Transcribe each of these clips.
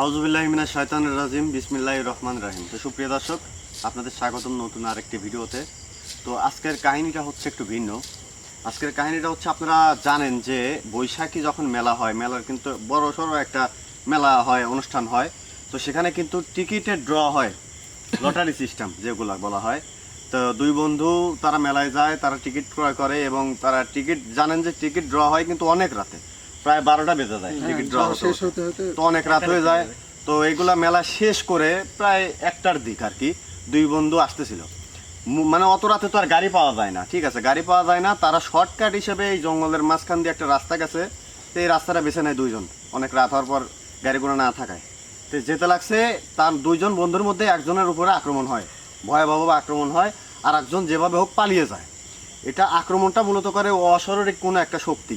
আউজুবিল্লাহ মিনা শয়তানুর রাজিম বিসমিল্লাহ রহমান রাহিম। তো সুপ্রিয় দর্শক, আপনাদের স্বাগতম নতুন আরেকটি ভিডিওতে। তো আজকের কাহিনীটা হচ্ছে একটু ভিন্ন। আজকের কাহিনীটা হচ্ছে, আপনারা জানেন যে বৈশাখী যখন মেলা হয়, মেলার কিন্তু বড় সড়ো একটা মেলা হয়, অনুষ্ঠান হয়। তো সেখানে কিন্তু টিকিটের ড্র হয়, লটারি সিস্টেম যেগুলো বলা হয়। তো দুই বন্ধু, তারা মেলায় যায়, তারা টিকিট ক্রয় করে এবং তারা টিকিট, জানেন যে টিকিট ড্র হয় কিন্তু অনেক রাতে। প্রায় বারোটা বেজে যায় টিকিট ড্র হতে শেষ হতে। হতে হতে। তো অনেক রাত হয়ে যায়। তো এইগুলা মেলা শেষ করে প্রায় একটার দিক আর কি দুই বন্ধু আসতেছিল। মানে অত রাতে তো আর গাড়ি পাওয়া যায় না ঠিক আছে? গাড়ি পাওয়া যায় না। তারা শর্টকাট হিসেবে এই জঙ্গলের মাঝখান দিয়ে একটা রাস্তা গেছে। তো এই রাস্তাটা বেছে নেয় দুইজন। অনেক রাত হওয়ার পর গাড়ি ঘোড়া না থাকায়। তো যেতে লাগছে তার দুইজন বন্ধুর মধ্যে একজনের উপরে আক্রমণ হয়। ভয়াবহ আক্রমণ হয় আর একজন যেভাবে হোক পালিয়ে যায়। এটা আক্রমণটা মূলত করে অস্বাভাবিক কোনো একটা শক্তি।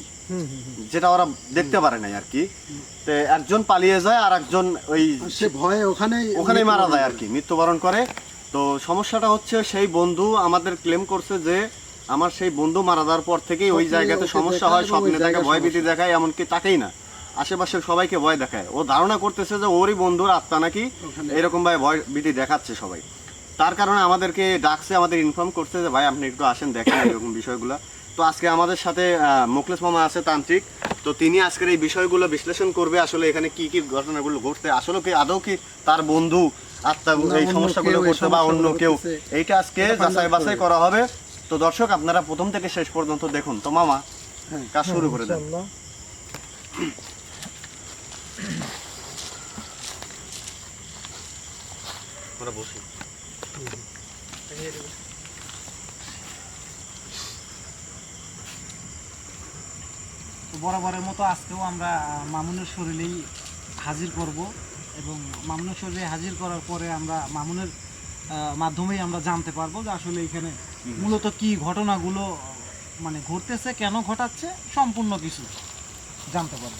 যেটা ওরা দেখতে পারে নাই আর কি। তো একজন পালিয়ে যায় আর একজন ওই সে ভয়ে ওখানেই ওখানেই মারা যায় আর কি মৃত্যুবরণ করে। তো সমস্যাটা হচ্ছে সেই বন্ধু আমাদের ক্লেম করছে যে আমার সেই বন্ধু মারা যাওয়ার পর থেকেই ওই জায়গাতে সমস্যা হয় স্বপ্নে তাকে ভয় ভীতি দেখায় এমনকি তাকেই না। আশেপাশের সবাইকে ভয় দেখায়। ও ধারণা করতেছে যে ওরই বন্ধুর আত্মা নাকি ওখানে। এরকম ভাবে ভয় ভীতি দেখাচ্ছে সবাই। তার কারণে আমাদেরকে ডাকছে আমাদের ইনফর্ম করছে যে ভাই আপনি একটু আসেন দেখেন এরকম বিষয়গুলো। তো আজকে আমাদের সাথে আহ, মুখলেস মামা আছে তান্ত্রিক। তো তিনি আজকের এই বিষয়গুলো বিশ্লেষণ করবে আসলে এখানে কি কি ঘটনাগুলো ঘটছে আসলে কি আদৌ কি তার বন্ধু আত্মা এই সমস্যাগুলো করতে বা অন্য কেউ? এইটা আজকে যাচাই বাছাই করা হবে। তো দর্শক আপনারা প্রথম থেকে শেষ পর্যন্ত দেখুন। তো মামা হ্যাঁ, কাজ শুরু করে দেন। আমরা বসি। তো বরাবরের মতো আজকেও আমরা মামুনের শরীরেই হাজির করব এবং মামুনের শরীরে হাজির করার পরে আমরা মামুনের মাধ্যমেই আমরা জানতে পারব যে আসলে এখানে মূলত কি ঘটনাগুলো মানে ঘটতেছে কেন ঘটাচ্ছে সম্পূর্ণ কিছু জানতে পারব।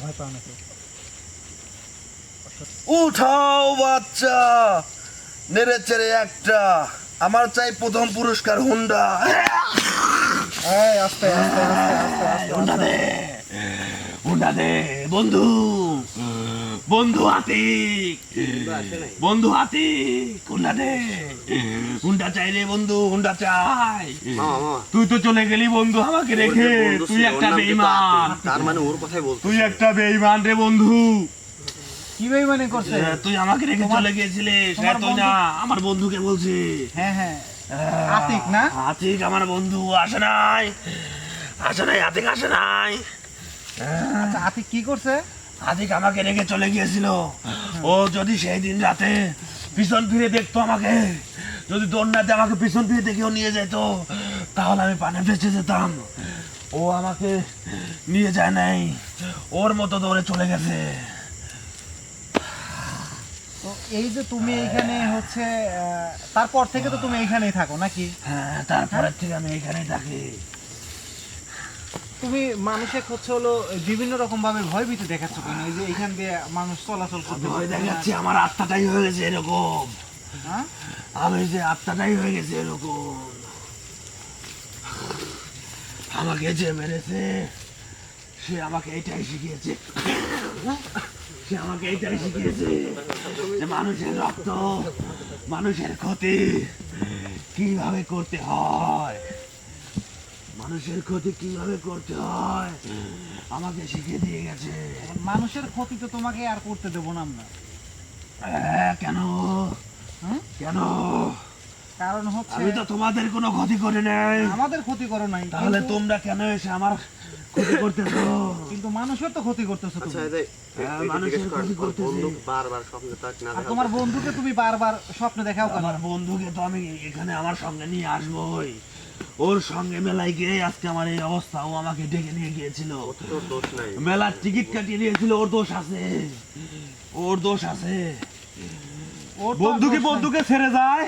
ভয় পাও নাকি? উঠাও বাচ্চা নেড়ে চেড়ে একটা। আমার চাই প্রথম পুরস্কার হুন্ডা। এই, আস্তে আস্তে আস্তে আস্তে আস্তে। হুন্ডা দে হুন্ডা দে বন্ধু। বন্ধু হাতিক বন্ধু হাতিক হুন্ডা দে। হুন্ডা চাই রে বন্ধু হুন্ডা চাই। তুই তো চলে গেলি বন্ধু আমাকে রেখে। তুই একটা বেইমান। তার মানে ওর কথাই বলতে তুই একটা বেইমান রে বন্ধু। কি বেইমানি করছে? হ্যাঁ, তুই আমাকে রেখে চলে হ্যাঁ, তুই না আমার বন্ধুকে বলছি। হ্যাঁ। হ্যাঁ আতিক না? আতিক আমার বন্ধু আসে নাই। আসে নাই আতিক আসে নাই। আচ্ছা আতিক কি করছে? আতিক আমাকে রেখে চলে গিয়েছিল। ও যদি সেই দিন রাতে পিছন ফিরে দেখতো আমাকে যদি দৌড়নাতে আমাকে পিছন ফিরে দেখেও নিয়ে যেত তাহলে আমি পানে ফেসে যেতাম। ও আমাকে নিয়ে যায় নাই ওর মতো দৌড়ে চলে গেছে। তো এই যে তুমি এইখানে হচ্ছে আহ, তারপর থেকে তো তুমি এইখানেই থাকো নাকি? হ্যাঁ তারপরের থেকে আমি এখানেই থাকি। তুমি মানুষের হচ্ছে হলো বিভিন্ন রকম ভাবে ভয়ভীতি দেখাচ্ছ কেন? এই যে এখান দিয়ে মানুষ চলাচল করতে ভয় দেখাচ্ছি আমার আত্মাটাই হয়ে গেছে এরকম। হ্যাঁ? আমি যে আত্মাটাই হয়ে গেছে এরকম। আমাকে যে মেরেছে সে আমাকে এইটাই শিখিয়েছে। সে আমাকে এইটাই শিখিয়েছে যে মানুষের রক্ত মানুষের ক্ষতি কীভাবে করতে হয়। মানুষের ক্ষতি কীভাবে করতে হয়? আমাকে শিখিয়ে দিয়ে গেছে। মানুষের ক্ষতি তো তোমাকে আর করতে দেবো না আমরা। হ্যাঁ, কেন? কেন? কারণ হচ্ছে আমি তো তোমাদের কোনো ক্ষতি করে নাই। আমাদের ক্ষতি করো নাই তাহলে তোমরা কেন এসে আমার ক্ষতি করতেছো? কিন্তু মানুষের তো ক্ষতি করতেছো আচ্ছা তুমি। হ্যাঁ, মানুষের ক্ষতি করতেছে। বন্ধু বারবার স্বপ্নে তাক না আর তোমার বন্ধুকে তুমি বারবার স্বপ্নে দেখাও কেন? আমার বন্ধুকে তো আমি এখানে আমার সঙ্গে নিয়ে আসবোই। ওর সঙ্গে মেলায় গিয়ে আজকে আমার এই অবস্থা ও আমাকে ডেকে নিয়ে গিয়েছিল। মেলার টিকিট কাটিয়ে নিয়েছিল ওর দোষ আছে। ওর দোষ আছে। ওর তো আর বন্ধু কি দোষ নাই। বন্ধুকে ছেড়ে যায়?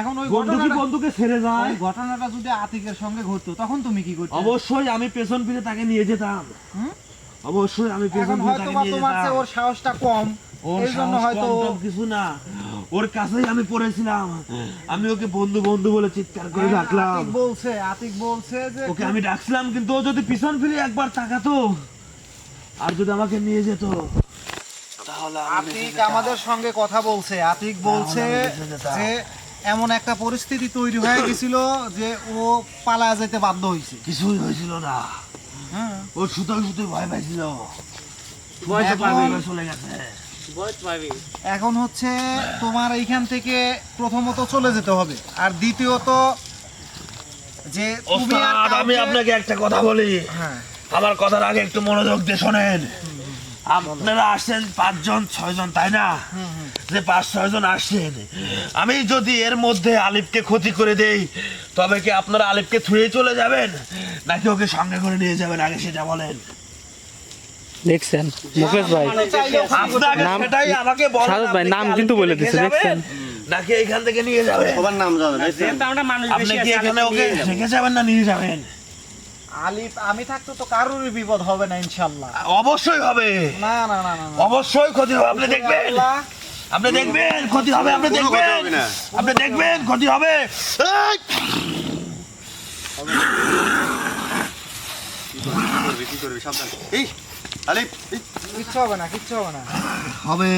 এখন ওই বন্ধু কি ঘটনাটা বন্ধুকে ছেড়ে যায়? ঘটনাটা যদি আতিকের সঙ্গে ঘটতো তখন তুমি কি করতে? অবশ্যই আমি পেছন ফিরে তাকে নিয়ে যেতাম। হুম? অবশ্যই আমি পেছন ফিরে তাকে নিয়ে যেতাম। ওর সাহসটা কম। ওর সাহস হয়তো কিছু না। ওর কাছেই আমি পড়েছিলাম। আমি ওকে বন্ধু বন্ধু বলে চিৎকার করে হ্যাঁ, ডাকলাম। বলছে আতিক বলছে যে ওকে আমি ডাকছিলাম কিন্তু ও যদি পিছন ফিরে একবার তাকাতো আর যদি আমাকে নিয়ে যেত তাহলে আতিক আমাদের সঙ্গে কথা বলছে। আতিক বলছে। যে এমন একটা পরিস্থিতি তৈরি হয়ে গেছিল যে ও পালা যেতে বাধ্য হয়েছে। কিছুই হয়েছিল না। হ্যাঁ। ও সুতো সুতো ভয় পাইছিল। চলে গেছে। এখন হচ্ছে তোমার এইখান থেকে প্রথমত চলে যেতে হবে। আর দ্বিতীয়ত যে আমি আপনাকে একটা কথা বলি। হ্যাঁ। আমার কথার আগে একটু মনোযোগ দিয়ে শোনেন। আপনারা আসছেন পাঁচজন ছয়জন তাই না? যে পাঁচ ছয়জন আসছেন আমি যদি এর মধ্যে আলিফকে ক্ষতি করে দেই তবে কি আপনারা আলিফকে থুয়ে চলে যাবেন? নাকি ওকে সঙ্গে করে নিয়ে যাবেন? আগে সেটা বলেন। দেখছেন মুকেশ ভাই। নাম- সারদ ভাই, নাম কিন্তু বলে যাবেন? দেখছেন? নাকি এখান থেকে নিয়ে যাবেন সবার নাম জানো আপনি কি এখানে ওকে রেখে যাবেন না নিয়ে যাবেন? আলিফ আমি থাকতো তো কারোরই বিপদ হবে না ইনশাল্লাহ অবশ্যই হবে। না না না না না। অবশ্যই ক্ষতি হবে। আপনি দেখবেন। আপনি দেখবেন ক্ষতি হবে আপনি দেখবেন। আপনি দেখবেন ক্ষতি হবে। এই! কি করবি কি করবি? সাবধান। এই! আলিফ। কিচ্ছু হবে না কিচ্ছু হবে না। হবে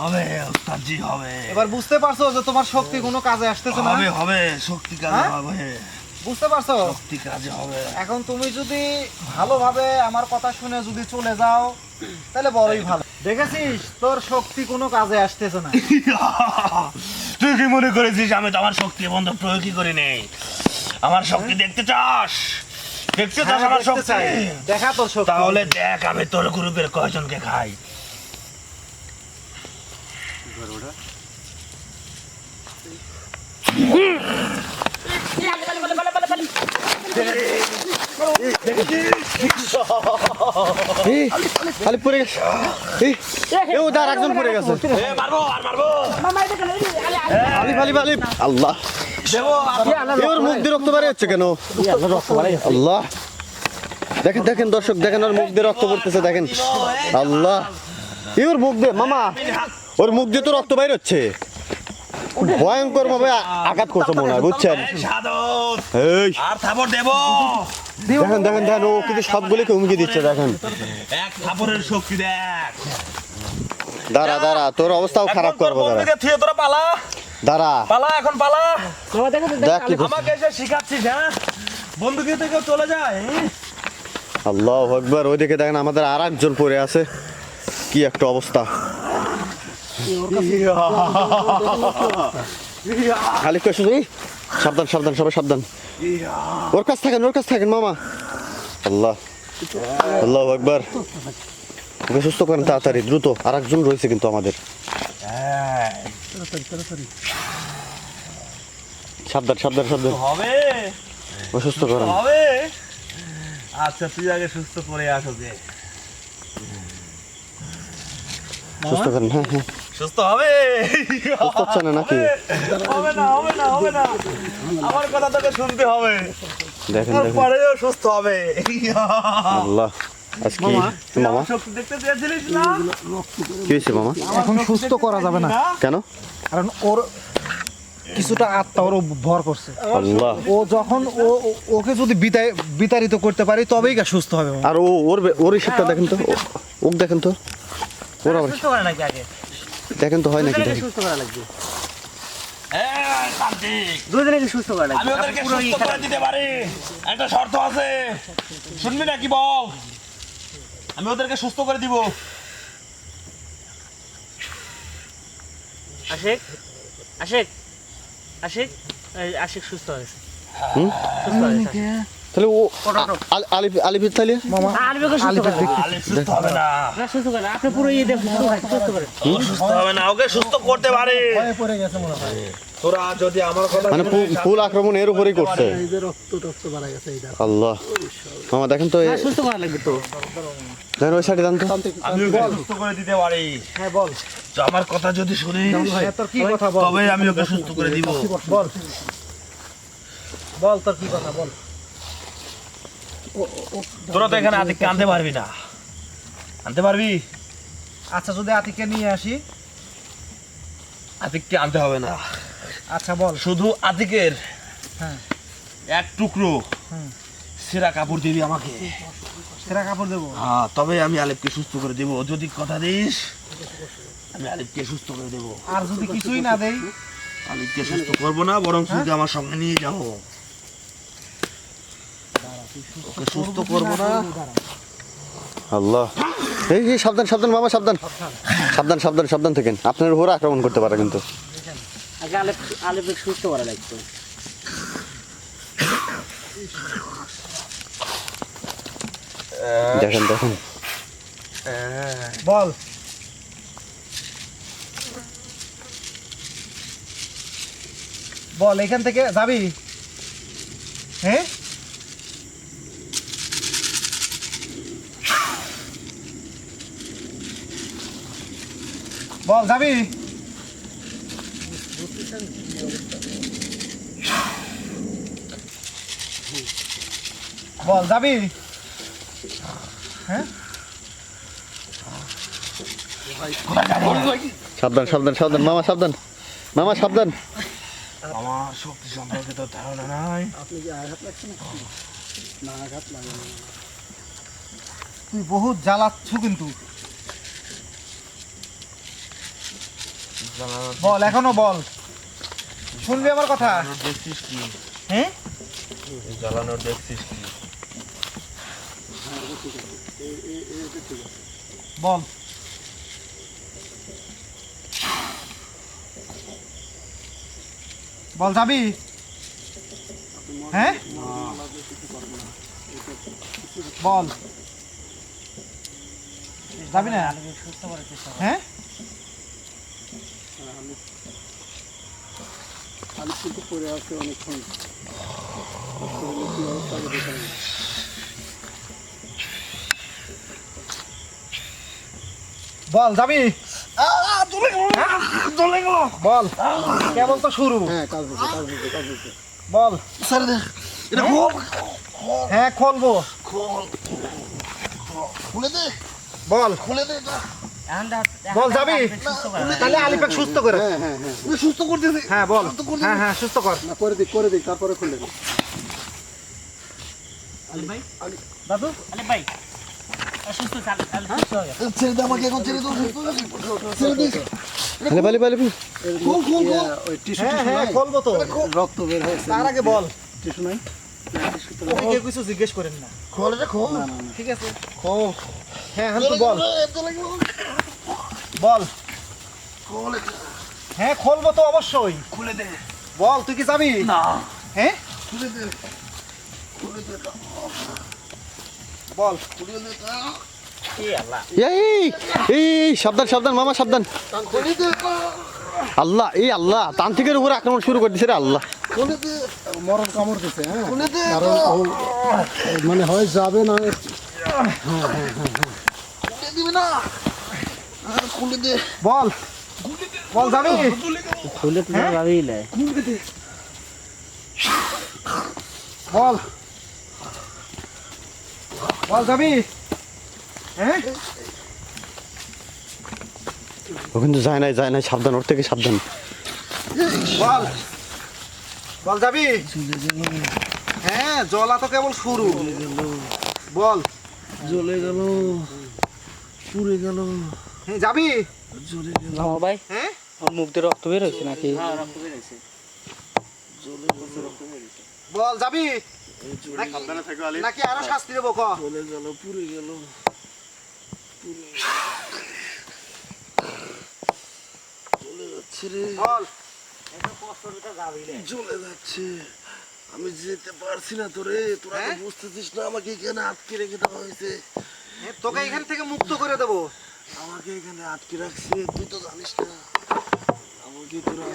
হবে ওস্তাদজি হবে। এবার বুঝতে পারছ যে তোমার শক্তি কোনো কাজে আসতেছে না? হবে হবে শক্তি কাজে হ্যাঁ? হবে। বুঝতে পারছ? শক্তি কাজে হবে। এখন তুমি যদি ভালোভাবে আমার কথা শুনে যদি চলে যাও তাহলে বড়ই ভালো। দেখেছিস? তোর শক্তি কোনো কাজে আসতেছে না। তুই কি মনে করেছিস আমি তো আমার শক্তি বন্ধ প্রয়োগই করি নেই আমার শক্তি দেখতে চাস? দেখতে চাস হ্যাঁ, আমার দেখতে চাই। দেখা তোর শক্তি। তাহলে দেখ আমি তোর গ্রুপের কয়জনকে খাই। খালি পড়ে গেছে। এ ও দাঁড় একজন পড়ে গেছে। এ, মারবো আর মারবো। আলিফ আলিফ আলিফ। আল্লাহ। দেবো মুখ দিয়ে রক্ত বেরিয়ে হচ্ছে কেন আল্লাহ। দেখেন দেখেন দর্শক দেখেন ওর মুখ দিয়ে রক্ত পড়তেছে দেখেন। আল্লাহ। ওর মুখ দিয়ে মামা ওর মুখ দিয়ে তো রক্ত বাইর হচ্ছে ভয়ঙ্কর ভাবে আঘাত করছে মনে হয় বুঝছেন? আর থাপড় দেবো। দেখেন দেখেন দেখেন ও কিন্তু সবগুলিকে হুমকি দিচ্ছে দেখেন। এক থাপড়ের শক্তি দেখ। দাঁড়া দাঁড়া তোর অবস্থাও খারাপ করব দাঁড়া। বন্ধুকে থুয়ে তোরা পালা। দাঁড়া। পালা এখন পালা। দেখ কি আমাকে এসে শিখাচ্ছিস হ্যাঁ? বন্ধুকে থেকে চলে যায় আল্লাহ একবার ওইদিকে দেখেন আমাদের আর একজন পড়ে আছে। কি একটা অবস্থা। খালি কয়েছে সাবধান সাবধান সবাই সাবধান। ওর কাছ থাকেন ওর কাছ থাকেন মামা। আল্লাহ আল্লাহ একবার ওকে সুস্থ করেন তাড়াতাড়ি দ্রুত। আর একজন রয়েছে কিন্তু আমাদের। সাবধান সাবধান সাবধান। হবে। ও সুস্থ করেন। হবে। আচ্ছা তুই আগে সুস্থ করে আস ওকে সুস্থ করেন হ্যাঁ হ্যাঁ। সুস্থ হবে? সুস্থ হচ্ছে না নাকি? হবে না হবে না হবে না। আমার কথা তোকে শুনতে হবে। দেখেন দেখেন। সুস্থ হবে। আল্লাহ। আজকে মামা কি? হয়েছে মামা? এখন সুস্থ করা যাবে না। কেন? কারণ ওর কিছুটা আত্মা ওর ভর করছে। ও যখন ও ওকে যদি বিতাড়িত করতে পারি তবেই গা সুস্থ হবে আর ও ওর ওর হিসেবটা দেখেন তো ওক দেখেন তো। ওর আবার দেখেন তো হয় নাকি দুজনেকে সুস্থ করে আমি ওদেরকে সুস্থ করে দিতে পারি। একটা শর্ত আছে। শুনবি নাকি বল? আমি ওদেরকে সুস্থ করে দিব। আশিক আশিক আশিক এই আশিক সুস্থ হয়েছে। হুম? সুস্থ হয়েছে তাহলে ও আলিফ আলিফের তাহলে আলিফকে সুস্থ সুস্থ হবে না। না সুস্থ করে আপনি পুরো ইয়ে দেখুন সুস্থ করে সুস্থ হবে। না ওকে সুস্থ করতে পারে। তোরা যদি আমার কথা মানে ফুল আক্রমণ এর উপরেই করছে। আল্লাহ। মামা দেখেন তো এ- সুস্থ করা লাগবে তো। দেখেন ওই সাইডে যান তো। আমি সুস্থ করে দিতে পারি। হ্যাঁ বল। আমার কথা যদি হ্যাঁ, তোর কি কথা বল? তবে আমি ওকে সুস্থ করে দিব। বল। বল তোর কি কথা বল। তোরা তো এখানে আদিককে আনতে পারবি না। আনতে পারবি? আচ্ছা যদি আতিকে নিয়ে আসি। আতিককে আনতে হবে না। আচ্ছা বল। শুধু আতিকের হ্যাঁ। এক টুকরো হুম। সেরা কাপড় দিবি আমাকে। সেরা কাপড় দেবো? হ্যাঁ তবে আমি আলিফকে সুস্থ করে দেব। যদি কথা দিস আমি আলিফকে সুস্থ করে দেবো। আর যদি কিছুই না দেই? আলিফকে সুস্থ করব না বরং শুধু আমার সঙ্গে নিয়ে যাব। ওকে সুস্থ করব না। আল্লাহ। এই এই সাবধান সাবধান মামা সাবধান। সাবধান সাবধান সাবধান থাকেন। আপনার উপরে আক্রমণ করতে পারে কিন্তু। সুস্থ করা দেখেন দেখেন। বল। বল এখান থেকে যাবি? হ্যাঁ? বল যাবি? বল যাবি? হ্যাঁ? সাবধান সাবধান সাবধান মামা সাবধান। মামা সাবধান। আমার শক্তি সম্পর্কে তো ধারণা নাই। তুই বহুত জ্বালাচ্ছ কিন্তু। বল এখনও বল। শুনবি আমার কথা? দেখছিস কি? হ্যাঁ? জ্বালানোর দেখছিস কি? বল। বল যাবি? হ্যাঁ? বল। যাবি না? করার চেষ্টা করো। হ্যাঁ বল যাবি হ্যাঁ? বল কেবল তো শুরু। বল। হ্যাঁ খুলবো। বল এখন দা- বল, দা- যাবি? আলিফকে সুস্থ করা। লাগবে। তাহলে আলিফাক সুস্থ করে সুস্থ করতেছে হ্যাঁ বল। হ্যাঁ হ্যাঁ সুস্থ কর। আলিফ ভাই? দাদু? আলিফ ভাই? আর সুস্থ আছে, আলিফ- আলিফ সুস্থ হয়ে গেছে। ছেড়ে দে আমাকে এখন ছেড়ে দাও আলে বালি বালি হ্যাঁ হ্যাঁ খুলবো তো। রক্ত বের হয়েছে। তার আগে বল। কিছু জিজ্ঞেস করেন না। খোলে খোল। ঠিক আছে। খোল। হ্যাঁ হ্যাঁ তুই বল। বল। হ্যাঁ খুলবো তো অবশ্যই। খুলে দে। বল তুই কি যাবি? না। হ্যাঁ? খুলে দে। বল। এ আল্লাহ। এই এই এই, সাবধান সাবধান মামা সাবধান। আল্লাহ এই আল্লাহ তান্ত্রিকের উপরে আক্রমণ শুরু করে দিছে রে আল্লাহ। মরণ কামড় দিছে হ্যাঁ। মানে হয় যাবে না। বল। বল যাবি খুলে তো যাবেই না বল। বল যাবি হ্যাঁ? ও কিন্তু যায় নাই যায় নাই। সাবধান ওর থেকে সাবধান। বল। বল যাবি হ্যাঁ জলা তো কেবল শুরু। বল। জ্বলে গেল। পুড়ে গেল। হ্যাঁ যাবি? মামা ভাই হ্যাঁ? আমার মুখ দিয়ে রক্ত বের হয়েছে নাকি? হ্যাঁ রক্ত বেরোচ্ছে বল যাবি? সাবধানে থাকো আলী নাকি আরও শাস্তি দেবো ক? চলে গেল পুড়ে গেল। চলে যাচ্ছে রে। বল। চলে যাচ্ছে। আমি যেতে পারছি না তোরে। তোরা বুঝতেছিস না আমাকে এখানে আটকে রেখে দেওয়া হয়েছে। তোকে এখান থেকে মুক্ত করে দেবো। আমাকে এখানে আটকে রাখছে তুই তো জানিস না। আমাকে তোরা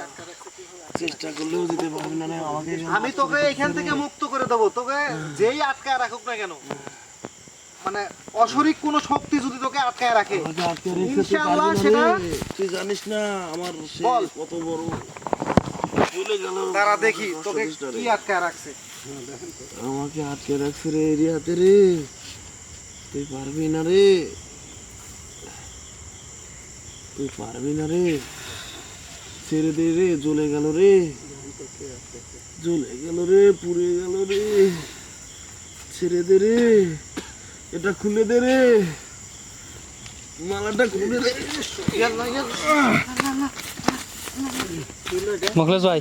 চেষ্টা করলেও দিতে পারবি না আমাকে আমি তোকে এখান থেকে মুক্ত করে দেবো তোকে যেই রাখুক না কেন। মানে অশরিক কোনো শক্তি যদি তোকে আটকায় রাখে। তুই ইনশাআল্লাহ না সেটা রে। তুই জানিস না আমার বল। কত বড় চলে গেল। তারা দেখি তোকে। কি আটকায় রাখছে। আমাকে আটকে রাখছে রে এরিয়াতে রে। তুই পারবি না রে। তুই পারবি না রে। ছেড়ে দে রে জ্বলে গেল রে। জ্বলে গেল রে পুড়ে গেল রে। ছেড়ে দে রে এটা খুলে দে রে। মালাটা খুলে দে মখলেশ ভাই।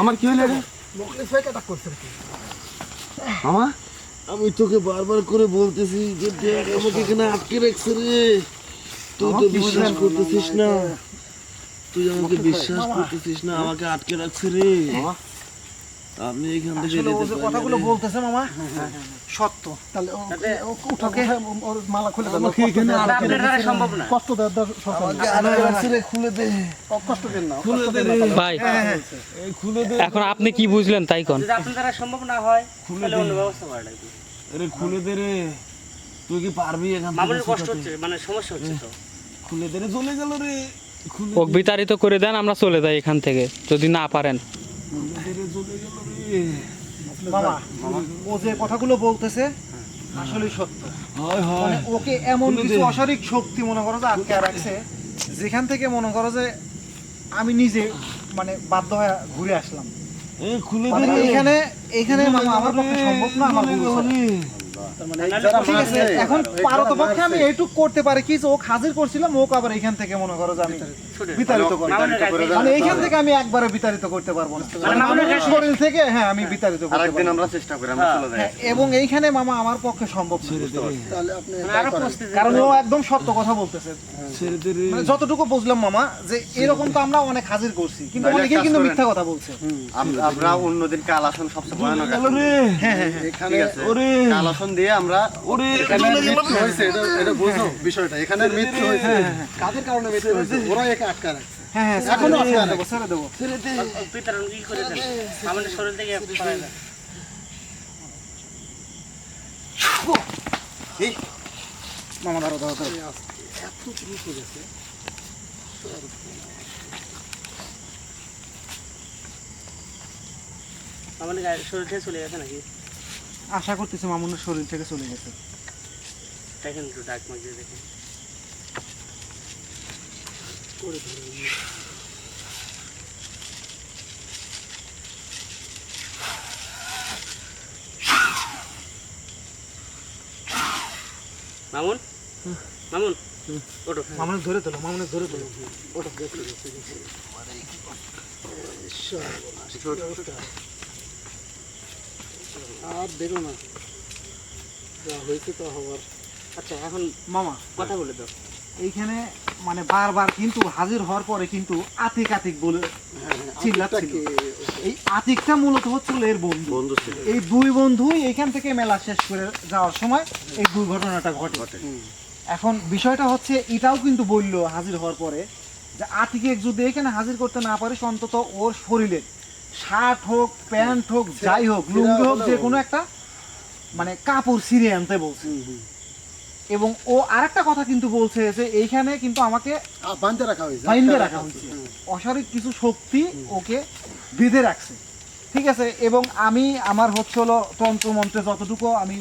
আমার কি হলো রে? মামা আমি তোকে বারবার করে বলতেছি যে দেখ আমাকে এখানে আটকে রাখছে রে। তুই তো বিশ্বাস করতেছিস না। তুই আমাকে বিশ্বাস করতেছিস না আমাকে আটকে রাখছে রে। আমি এখান থেকে আসলে ও যেতে যে পারি কথাগুলো বলতেছে মামা সত্য। তাহলে ওর মালা খুলে আপনার সম্ভব না। কষ্ট দেওয়ার সরকার। আমাকে খুলে দে। কষ্ট দেন না খুলে দে ভাই এই খুলে দে। এখন আপনি কি বুঝলেন তাই কোন? যদি আপনার দ্বারা সম্ভব না হয় তাহলে অন্য ব্যবস্থা করা লাগবে। রে খুলে দে রে। তুই কি পারবি এখান থেকে কষ্ট হচ্ছে মানে সমস্যা হচ্ছে তো। খুলে দে রে চলে গেল রে। ওক বিতাড়িত করে দেন আমরা চলে যাই এখান থেকে যদি না পারেন। দে রে চলে গেল। মামা। ও যে কথাগুলো বলতেছে আসলে সত্য। মানে ওকে এমন কিছু অশারীরিক শক্তি মনে করো যে আটকে রাখছে যেখান থেকে মনে করো যে আমি নিজে মানে বাধ্য হয়ে ঘুরে আসলাম। মানে এখানে এখানে মামা আমার পক্ষে সম্ভব না আমার এখন পারত পক্ষে আমি এইটুক করতে পারি। কি যে ও হাজির করছিলাম ওক আবার এখান থেকে মনে করো যে আমি বিতাড়িত। করি। মানে এইখান থেকে আমি একবারে বিতাড়িত করতে পারব না। মানে শরীর থেকে হ্যাঁ আমি বিতাড়িত করতে আরেকদিন আমরা চেষ্টা করি আমরা চলে যাই। হ্যাঁ, এবং এইখানে মামা আমার পক্ষে সম্ভব তাহলে আপনি মানে কারণ ও একদম সত্য কথা বলতেছে। মানে যতটুকু বুঝলাম মামা যে এরকম তো আমরা অনেক হাজির করছি কিন্তু অনেকেই কিন্তু মিথ্যা কথা বলছে। আম- আমরা অন্যদিন কাল আসন সবচেয়ে ভয়ানক ঠিক আছে। ওরে। কাল আসন দিয়ে আমরা ওরে এখানে মৃত্যু হয়েছে এটা এটা বুঝো বিষয়টা। এখানে মৃত্যু হয়েছে। কাদের কারণে মৃত্যু হয়েছে? ওরা একে আটকা রাখছে। হ্যাঁ হ্যাঁ এখনও এখনও আটকা দেবো ছেড়ে দেবো বিতরণ কি করে দেন মামুনের শরীর থেকে মামা ধরো ধরো ধরো মামুনের গায়ে শরীর থেকে চলে গেছে নাকি? আশা করতেছি মামুনের শরীর থেকে চলে গেছে। দেখেন একটু ডাক দেখেন। মামুন? মামুন? ওঠো। মামুনের ধরে তোলো মামুনের ধরে তোলো। আর না। যা হয়েছে তা হওয়ার। আচ্ছা এখন মামা কথা বলে দাও। এইখানে মানে বারবার কিন্তু হাজির হওয়ার পরে কিন্তু আতিক আতিক বলে চিল্লাচ্ছিল। এই আতিকটা মূলত হচ্ছিল এর বন্ধু। বন্ধু ছিল। এই দুই বন্ধুই এইখান থেকে মেলা শেষ করে যাওয়ার সময় এই দুর্ঘটনাটা ঘটে। এখন বিষয়টা হচ্ছে এটাও কিন্তু বলল হাজির হওয়ার পরে যে আতিকে যদি এখানে হাজির করতে না পারিস অন্তত ওর শরীরের শার্ট হোক প্যান্ট হোক যাই হোক লুঙ্গি হোক যে কোনো একটা মানে কাপড় ছিঁড়ে আনতে বলছে। এবং ও আরেকটা কথা কিন্তু বলছে যে এইখানে কিন্তু আমাকে বাঁধতে রাখা হয়েছে। বাইন্দে রাখা হয়েছে। অশারীরিক কিছু শক্তি ওকে বেঁধে রাখছে। ঠিক আছে? এবং আমি আমার হচ্ছে হলো তন্ত্র মন্ত্রে যতটুকু আমি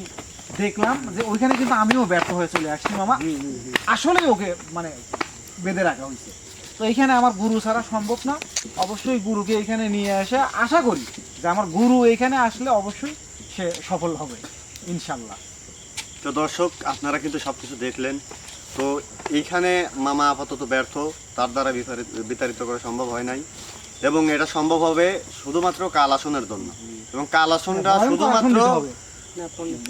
দেখলাম যে ওইখানে কিন্তু আমিও ব্যর্থ হয়ে চলে আসছি মামা। আসলে ওকে মানে বেঁধে রাখা হয়েছে। তো এইখানে আমার গুরু ছাড়া সম্ভব না। অবশ্যই গুরুকে এখানে নিয়ে এসে আশা করি যে আমার গুরু এখানে আসলে অবশ্যই সে সফল হবে ইনশাল্লাহ। তো দর্শক আপনারা কিন্তু সবকিছু দেখলেন। তো এইখানে মামা আপাতত ব্যর্থ তার দ্বারা বিতাড়িত বিতাড়িত করা সম্ভব হয় নাই। এবং এটা সম্ভব হবে শুধুমাত্র কাল আসনের জন্য। এবং কাল আসনটা শুধুমাত্র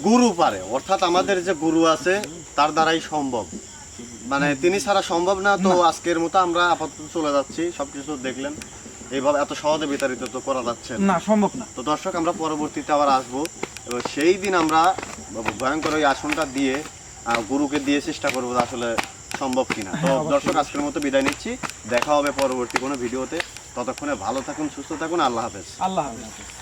গুরু পারে। অর্থাৎ আমাদের যে গুরু আছে তার দ্বারাই সম্ভব। মানে তিনি ছাড়া সম্ভব না তো আজকের মতো আমরা আপাতত চলে যাচ্ছি সবকিছু দেখলেন। এইভাবে এত সহজে বিতাড়িত তো করা যাচ্ছে না। সম্ভব না। তো দর্শক আমরা পরবর্তীতে আবার আসব। এবং সেই দিন আমরা ভয়ঙ্কর ওই আসনটা দিয়ে গুরুকে দিয়ে চেষ্টা করব আসলে সম্ভব কিনা। তো দর্শক আজকের মতো বিদায় নিচ্ছি। দেখা হবে পরবর্তী কোনো ভিডিওতে। ততক্ষণে ভালো থাকুন সুস্থ থাকুন আল্লাহ হাফেজ। আল্লাহ হাফেজ।